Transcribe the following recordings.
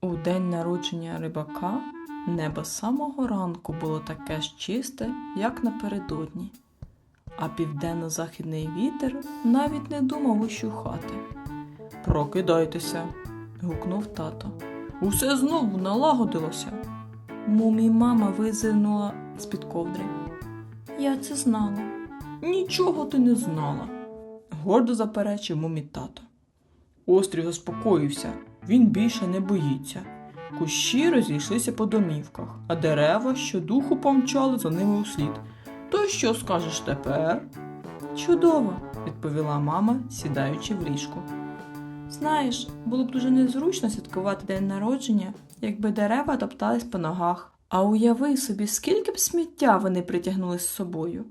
У день народження рибака небо з самого ранку було таке ж чисте, як напередодні, а південно-західний вітер навіть не думав ущухати. Прокидайтеся, гукнув тато. Усе знову налагодилося. Мумі мама визирнула з-під ковдри. Я це знала. Нічого ти не знала, гордо заперечив мумі тато. Острів заспокоївся, він більше не боїться. Кущі розійшлися по домівках, а дерева щодуху помчали за ними услід. То що скажеш тепер? Чудово, відповіла мама, сідаючи в ліжку. Знаєш, було б дуже незручно святкувати день народження, якби дерева топтались по ногах. А уяви собі, скільки б сміття вони притягнули з собою.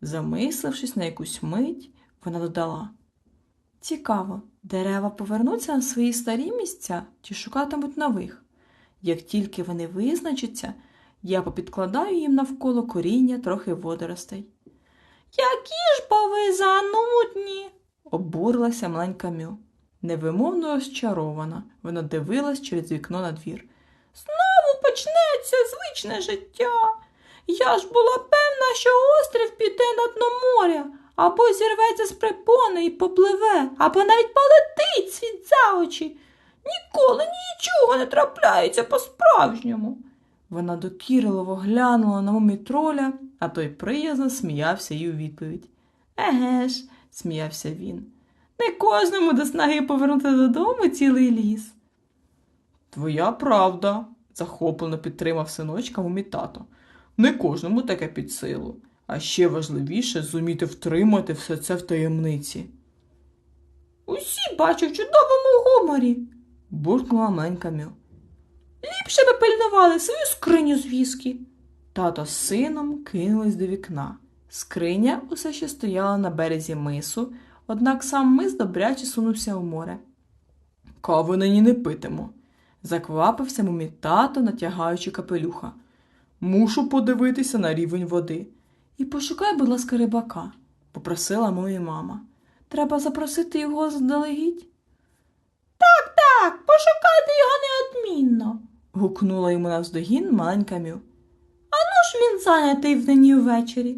Замислившись на якусь мить, вона додала. Цікаво, дерева повернуться на свої старі місця чи шукатимуть нових. Як тільки вони визначаться, я попідкладаю їм навколо коріння трохи водоростей. Які ж бо ви занудні, обурилася маленька Мю. Невимовно розчарована, вона дивилась через вікно на двір. Знову почнеться звичне життя. Я ж була певна, що острів піде на дно моря, або зірветься з припони і попливе, або навіть полетить світ за очі. Ніколи нічого не трапляється по-справжньому. Вона докірливо глянула на мумітроля, а той приязно сміявся їй у відповідь. Еге ж, сміявся він. Не кожному до снаги повернути додому цілий ліс. Твоя правда, захоплено підтримав синочка мумі тато. Не кожному таке під силу, а ще важливіше зуміти втримати все це в таємниці. Усі бачу в чудовому гуморі, буркнула маленька Мю. Ліпше би пильнували свою скриню з віскі. Тато з сином кинулись до вікна. Скриня усе ще стояла на березі мису, однак сам мис добряче сунувся у море. Кави нині не питимо, заквапився мумі тато, натягаючи капелюха. Мушу подивитися на рівень води. І пошукай, будь ласка, рибака, попросила моя мама. Треба запросити його заздалегідь. Так, так, пошукайте його неодмінно, гукнула йому навздогін маленька Мю. Ану ж він зайнятий вдень ввечері.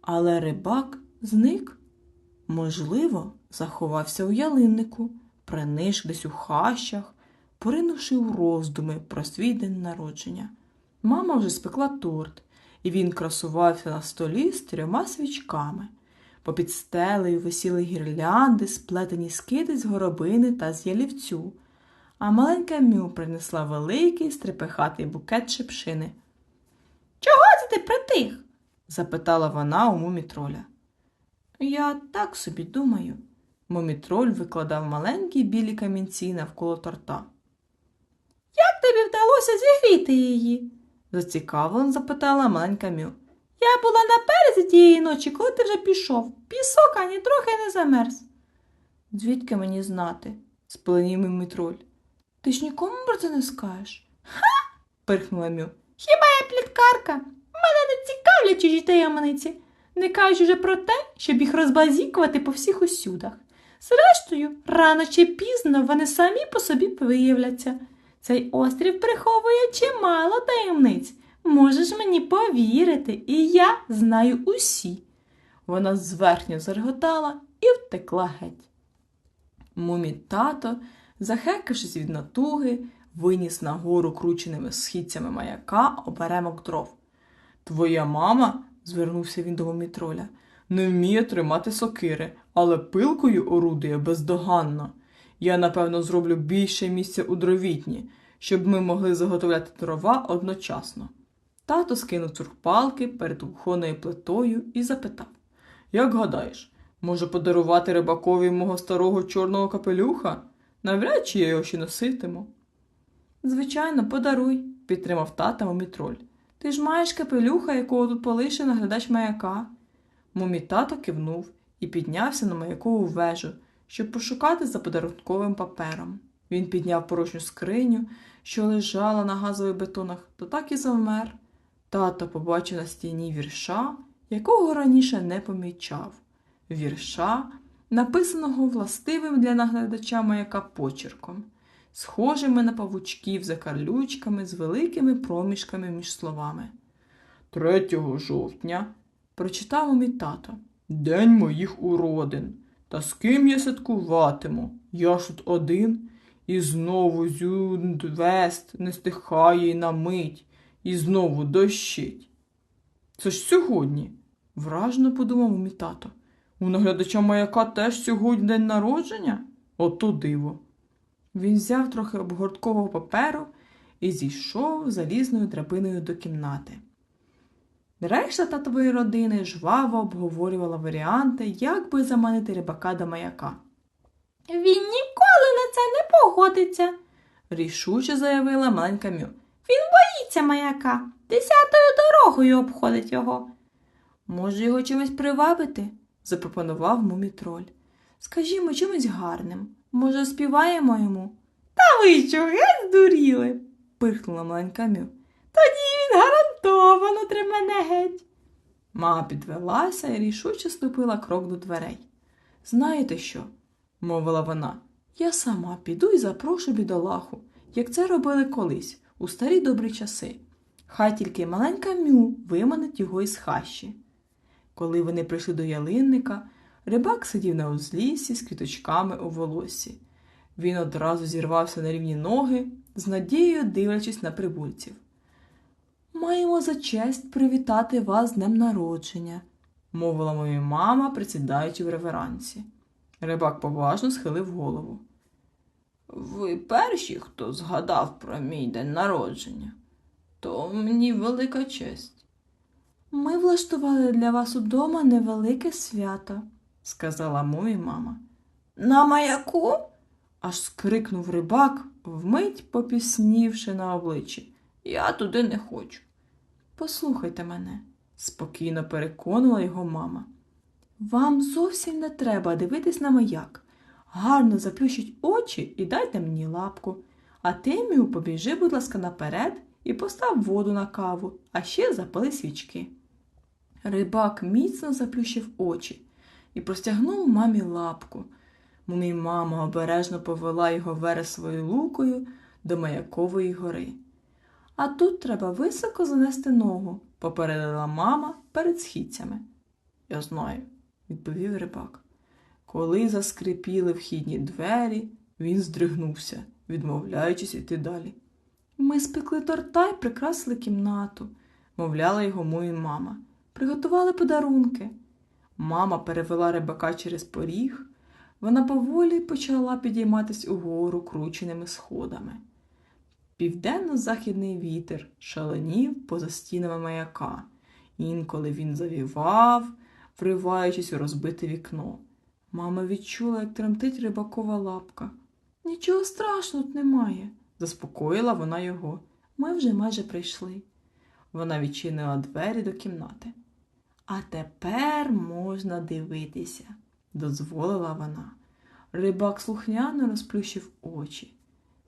Але рибак зник. Можливо, заховався у ялиннику, приниш десь у хащах, поринувши у роздуми про свій день народження. Мама вже спекла торт, і він красувався на столі з трьома свічками. Попід стелею висіли гірлянди, сплетені скиди з горобини та з ялівцю, а маленька Мю принесла великий стрепехатий букет шипшини. Чого це ти притих? запитала вона у мумітроля. Я так собі думаю. Мумітроль викладав маленькі білі камінці навколо торта. Як тобі вдалося зігріти її? Зацікавлено запитала маленька Мю. Я була на березі тієї ночі, коли ти вже пішов. Пісок ані трохи не замерз. Звідки мені знати? спаленів мумітроль. Ти ж нікому про це не скажеш? Ха. пирхнула Мю. Хіба я пліткарка? Мене не цікавлять чужі таємниці. Не кажучи вже про те, щоб їх розбазікувати по всіх усюдах. Зрештою, рано чи пізно вони самі по собі виявляться. Цей острів приховує чимало таємниць. Можеш мені повірити, і я знаю усі. Вона зверхньо зареготала і втекла геть. Мумі тато, захекавшись від натуги, виніс нагору крученими східцями маяка оберемок дров. Твоя мама, звернувся він до мумітроля, не вміє тримати сокири, але пилкою орудує бездоганно. Я, напевно, зроблю більше місця у дровітні, щоб ми могли заготовляти дрова одночасно. Тато скинув цурпалки перед кухонною плитою і запитав Як гадаєш, може подарувати рибакові мого старого чорного капелюха? Навряд чи я його ще носитиму. Звичайно, подаруй, підтримав тата мумітроль. Ти ж маєш капелюха, якого тут полише наглядач маяка. Мумі тато кивнув і піднявся на маякову вежу, щоб пошукати за подарунковим папером. Він підняв порожню скриню, що лежала на газових бетонах, то так і завмер. Тато побачив на стіні вірша, якого раніше не помічав. Вірша, написаного властивим для наглядача маяка почерком, схожими на павучків за карлючками з великими проміжками між словами. 3 жовтня прочитав мій тато. День моїх уродин. Та з ким я святкуватиму? Я ж тут один, і знову зюндвест не стихає й на мить, і знову дощить. Це ж сьогодні, вражено подумав мій тато. У наглядача маяка теж сьогодні день народження? Ото диво. Він взяв трохи обгорткового паперу і зійшов залізною драбиною до кімнати. Решта татової родини жваво обговорювала варіанти, як би заманити рибака до маяка. Він ніколи на це не погодиться, Рішуче заявила маленька Мю. Він боїться маяка. Десятою дорогою обходить його. Може, його чимось привабити? запропонував мумітроль. Скажімо, чимось гарним. Може, співаємо йому? Та ви що, геть здуріли? пирхнула маленька Мю. Тоді він гарантовано тримане геть. Мама підвелася і рішуче ступила крок до дверей. Знаєте що? мовила вона. Я сама піду і запрошу бідолаху, як це робили колись, у старі добрі часи. Хай тільки маленька мю виманить його із хащі. Коли вони прийшли до ялинника, рибак сидів на узліссі з квіточками у волосі. Він одразу зірвався на рівні ноги, з надією дивлячись на прибульців. Маємо за честь привітати вас з днем народження, мовила моя мама, присідаючи в реверансі. Рибак поважно схилив голову. Ви перші, хто згадав про мій день народження, то мені велика честь. Ми влаштували для вас удома невелике свято, сказала моя мама. На маяку? аж скрикнув рибак, вмить попіснівши на обличчі. Я туди не хочу. Послухайте мене, спокійно переконувала його мама. Вам зовсім не треба дивитись на маяк. Гарно заплющіть очі і дайте мені лапку. А ти, Мю, побіжи, будь ласка, наперед і постав воду на каву, а ще запали свічки. Рибак міцно заплющив очі і простягнув мамі лапку. Мумі мама обережно повела його вересовою лукою до маякової гори. А тут треба високо занести ногу, попередила мама перед східцями. Я знаю, відповів рибак. Коли заскрипіли вхідні двері, він здригнувся, відмовляючись іти далі. Ми спекли торта й прикрасили кімнату, мовляла його моя мама. Приготували подарунки. Мама перевела рибака через поріг. Вона поволі почала підійматись угору крученими сходами. Південно-західний вітер шаленів поза стінами маяка. Інколи він завівав, вриваючись у розбите вікно. Мама відчула, як тремтить рибакова лапка. Нічого страшного тут немає, заспокоїла вона його. Ми вже майже прийшли. Вона відчинила двері до кімнати. А тепер можна дивитися, дозволила вона. Рибак слухняно розплющив очі.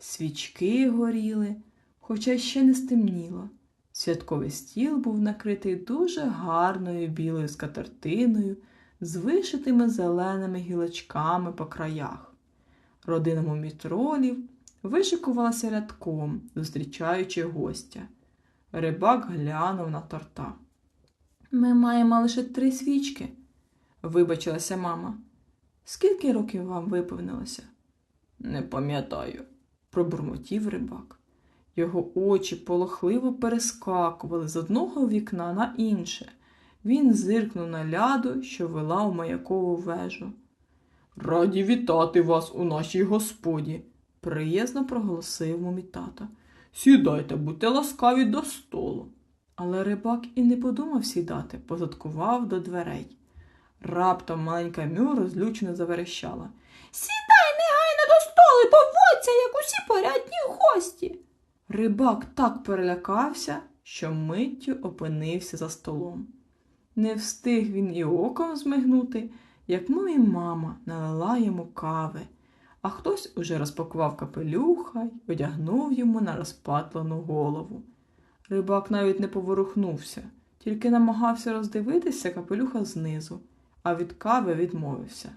Свічки горіли, хоча ще не стемніло. Святковий стіл був накритий дуже гарною білою скатертиною з вишитими зеленими гілочками по краях. Родина мумітролів вишикувалася рядком, зустрічаючи гостя. Рибак глянув на торта. Ми маємо лише три свічки, вибачилася мама. Скільки років вам виповнилося? Не пам'ятаю, пробурмотів рибак. Його очі полохливо перескакували з одного вікна на інше. Він зиркнув на ляду, що вела у маякову вежу. Раді вітати вас у нашій господі, приязно проголосив мумі тато. Сідайте, будьте ласкаві до столу. Але рибак і не подумав сідати, позадкував до дверей. Раптом маленька Мю розлючено заверещала. Сідай і поводься, як усі порядні гості. Рибак так перелякався, що миттю опинився за столом. Не встиг він і оком змигнути, як мумі мама налила йому кави, а хтось уже розпакував капелюха й одягнув йому на розпатлену голову. Рибак навіть не поворухнувся, тільки намагався роздивитися капелюха знизу, а від кави відмовився.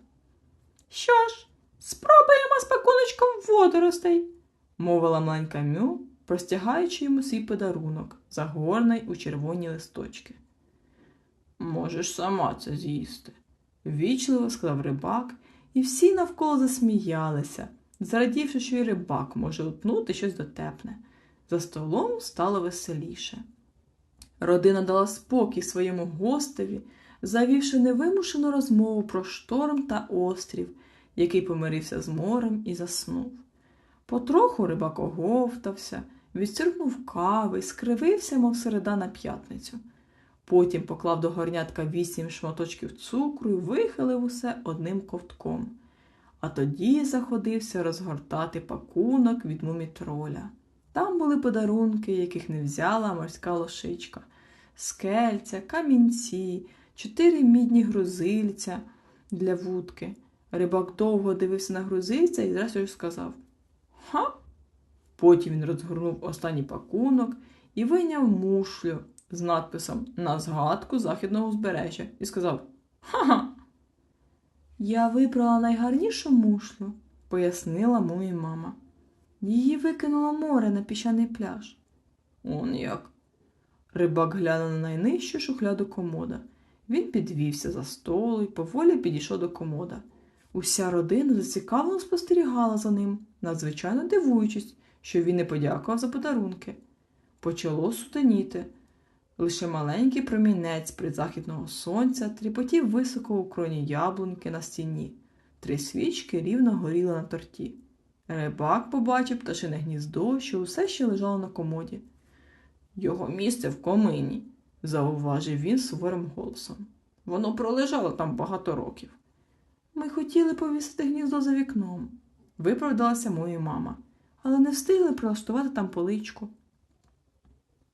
Що ж, спробуємо з пакуночком водоростей, мовила маленька Мю, простягаючи йому свій подарунок, загорний у червоні листочки. Можеш сама це з'їсти, ввічливо сказав рибак, і всі навколо засміялися, зрадівши, що й рибак може утнути щось дотепне. За столом стало веселіше. Родина дала спокій своєму гостеві, завівши невимушену розмову про шторм та острів, який помирився з морем і заснув. Потроху рибак оговтався, відсюркнув кави, скривився, мов середа на п'ятницю. Потім поклав до горнятка вісім шматочків цукру і вихилив усе одним ковтком. А тоді заходився розгортати пакунок від мумітроля. Там були подарунки, яких не взяла морська лошичка, скельця, камінці, чотири мідні грузильця для вудки. Рибак довго дивився на грузильця і зрештою сказав Ха. Потім він розгорнув останній пакунок і вийняв мушлю з надписом на згадку західного узбережжя і сказав Ха-ха. Я вибрала найгарнішу мушлю, пояснила мумі мама. Її викинуло море на піщаний пляж. Он як. Рибак глянув на найнижчу шухляду комода. Він підвівся за столу і поволі підійшов до комода. Уся родина зацікавлено спостерігала за ним, надзвичайно дивуючись, що він не подякував за подарунки. Почало сутеніти. Лише маленький промінець призахідного сонця тріпотів високо у кроні яблуньки на стіні. Три свічки рівно горіли на торті. Рибак побачив пташине гніздо, що усе ще лежало на комоді. Його місце в комині, зауважив він суворим голосом. Воно пролежало там багато років. Ми хотіли повісити гніздо за вікном, виправдалася моя мама, але не встигли прилаштувати там поличку.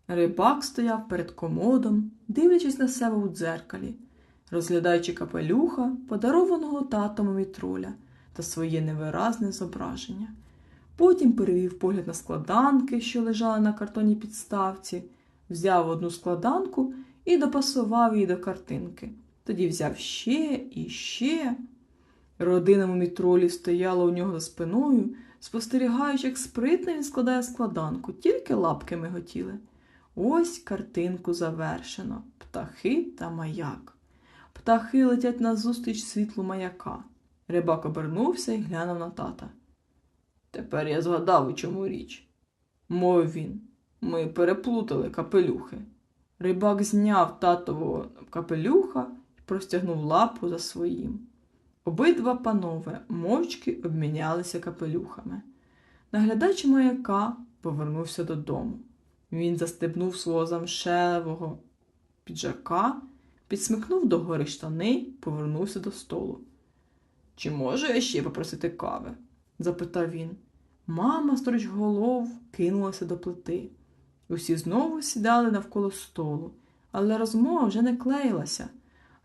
Рибак стояв перед комодом, дивлячись на себе у дзеркалі, розглядаючи капелюха, подарованого татом від троля та своє невиразне зображення. Потім перевів погляд на складанки, що лежали на картонній підставці, взяв одну складанку і допасував її до картинки. Тоді взяв ще і ще. Родина мумітролів стояла у нього за спиною, спостерігаючи, як спритно він складає складанку, тільки лапки миготіли. Ось картинку завершено. Птахи та маяк. Птахи летять назустріч світлу маяка. Рибак обернувся і глянув на тата. Тепер я згадав, у чому річ, мовив він. Ми переплутали капелюхи. Рибак зняв татового капелюха і простягнув лапу за своїм. Обидва панове мовчки обмінялися капелюхами. Наглядач маяка повернувся додому. Він застебнув свого замшевого піджака, підсмикнув догори штани, повернувся до столу. Чи можу я ще попросити кави? запитав він. Мама сторож голов кинулася до плити. Усі знову сідали навколо столу, але розмова вже не клеїлася.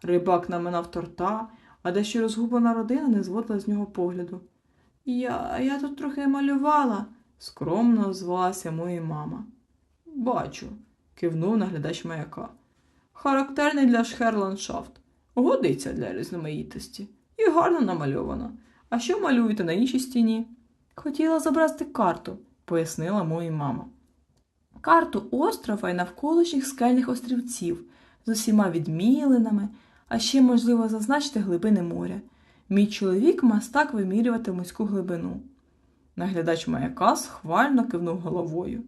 Рибак наминав торта, а дещо розгублена родина не зводила з нього погляду. Я я тут трохи малювала, скромно озвалася моя мама. Бачу, кивнув наглядач маяка. Характерний для шхерландшафт. Годиться для різноманітності. І гарно намальовано. А що малюєте на іншій стіні? Хотіла зобразити карту, пояснила моя мама. Карту острова і навколишніх скельних острівців з усіма відмілинами, а ще можливо зазначити глибини моря. Мій чоловік мастак вимірювати морську глибину. Наглядач маяка схвально кивнув головою.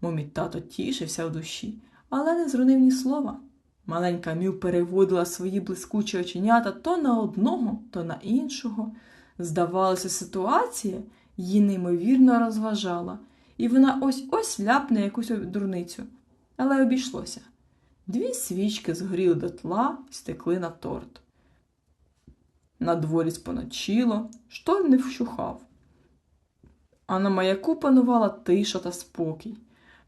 Момій тато тішився в душі, але не зрунив ні слова. Маленька Мю переводила свої блискучі оченята то на одного, то на іншого. Здавалося, ситуація її неймовірно розважала, і вона ось ось ляпне якусь дурницю. Але обійшлося. Дві свічки згоріли дотла і стекли на торт. На дворі споночило, шторм не вщухав. А на маяку панувала тиша та спокій,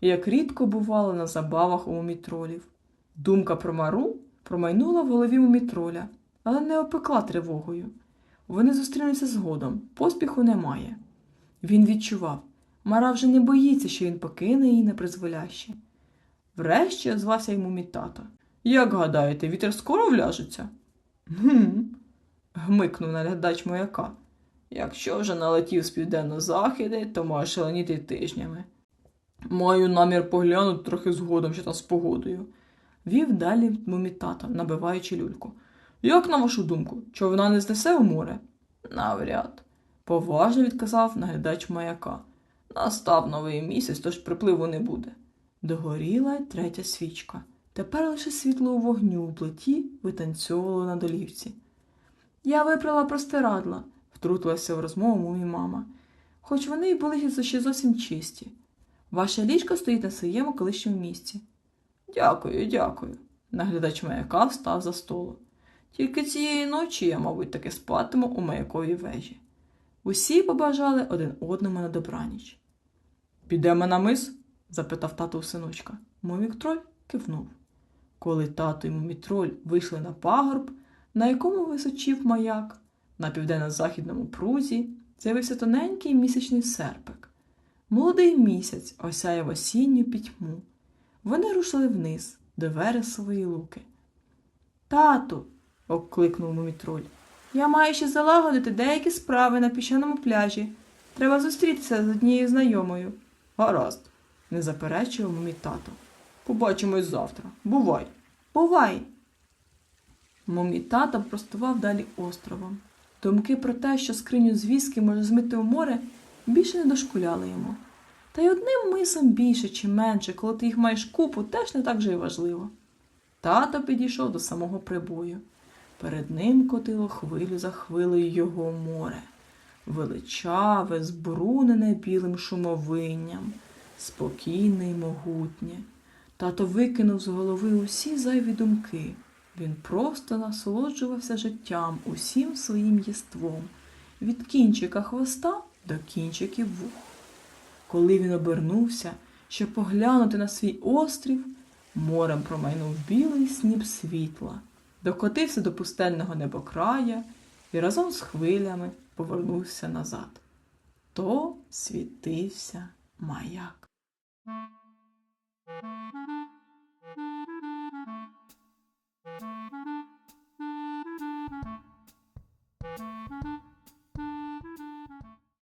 як рідко бувало на забавах у мумітролів. Думка про мару промайнула в голові мумітроля, але не опекла тривогою. Вони зустрінуться згодом, поспіху немає. Він відчував, Мара вже не боїться, що він покине її непризволяще. Врешті озвався йому мій тато. Як гадаєте, вітер скоро вляжеться? Гм. гмикнув наглядач маяка. Якщо вже налетів з південно-західи, то може шаленіти тижнями. Маю намір поглянути трохи згодом, що там з погодою. Вів далі мумітата, набиваючи люльку. Як на вашу думку, човна не знесе у море? Навряд. Поважно відказав наглядач маяка. Настав новий місяць, тож припливу не буде. Догоріла третя свічка. Тепер лише світло у вогню в плиті витанцьовувало на долівці. Я випрала простирадла, втрутилася в розмову мумі мама, хоч вони й були ще зовсім чисті. Ваше ліжко стоїть на своєму колишньому місці. Дякую, дякую. Наглядач маяка встав за столу. Тільки цієї ночі я, мабуть, таки спатиму у маяковій вежі. Усі побажали один одному на добраніч. Підемо на мис? Запитав тато у синочка. Муміктроль кивнув. Коли тато і мумітроль вийшли на пагорб, на якому височів маяк, на південно-західному прузі з'явився тоненький місячний серпик. Молодий місяць осяяв осінню пітьму. Вони рушили вниз до вересової луки. Тату, окликнув мумітроль, я маю ще залагодити деякі справи на піщаному пляжі. Треба зустрітися з однією знайомою. Гаразд, не заперечував мій тато. Побачимось завтра. Бувай. Бувай. Мумі тата простував далі островом. Думки про те, що скриню з віскі може змити у море, більше не дошкуляли йому. Та й одним мисом більше чи менше, коли ти їх маєш купу, теж не так же й важливо. Тато підійшов до самого прибою. Перед ним котило хвилю за хвилею його море, величаве, збрунене білим шумовинням, спокійне й могутнє. Тато викинув з голови усі зайві думки. Він просто насолоджувався життям усім своїм єством, від кінчика хвоста до кінчиків вух. Коли він обернувся, щоб поглянути на свій острів, морем промайнув білий сніп світла, докотився до пустельного небокрая і разом з хвилями повернувся назад. То світився маяк. Thank you.